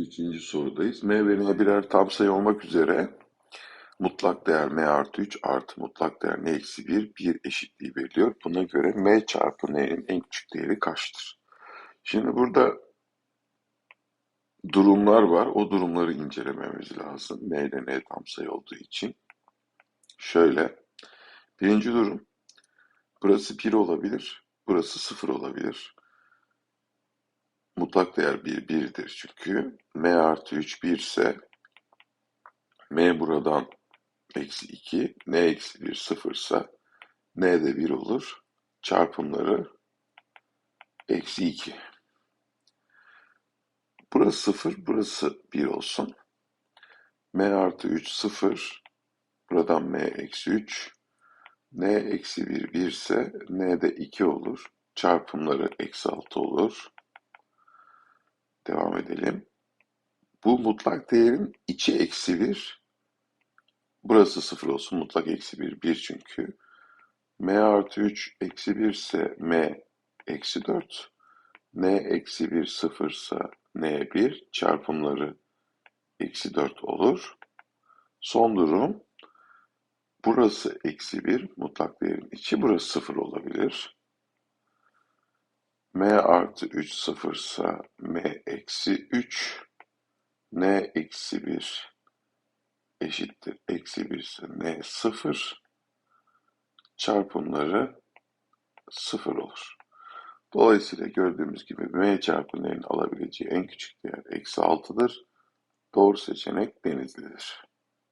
Üçüncü sorudayız. M ve N birer tam sayı olmak üzere mutlak değer M artı 3 artı mutlak değer N eksi 1 bir eşitliği veriliyor. Buna göre M çarpı N'nin en küçük değeri kaçtır? Şimdi burada durumlar var. O durumları incelememiz lazım. M ile N tam sayı olduğu için. Şöyle. Birinci durum. Burası 1 olabilir. Burası 0 olabilir. Mutlak değer 1, 1'dir çünkü. M artı 3 1 ise M buradan eksi 2, N eksi 1 0 ise N de 1 olur. Çarpımları eksi 2. Burası 0, burası 1 olsun. M artı 3 0, buradan M eksi 3. N eksi 1 1 ise N de 2 olur. Çarpımları eksi 6 olur. Devam edelim. Bu mutlak değerin içi eksi 1. Burası 0 olsun. Mutlak eksi 1. 1 çünkü. M artı 3 eksi 1 ise M eksi 4. N eksi 1 0 ise N 1. Çarpımları eksi 4 olur. Son durum. Burası eksi 1. Mutlak değerin içi. Burası 0 olabilir. M artı 3 0 ise M eksi 3. N eksi 1 eşittir. Eksi 1 ise N 0. Çarpımları 0 olur. Dolayısıyla gördüğümüz gibi M çarpı N'nin alabileceği en küçük değer eksi 6'dır. Doğru seçenek Denizli'dir.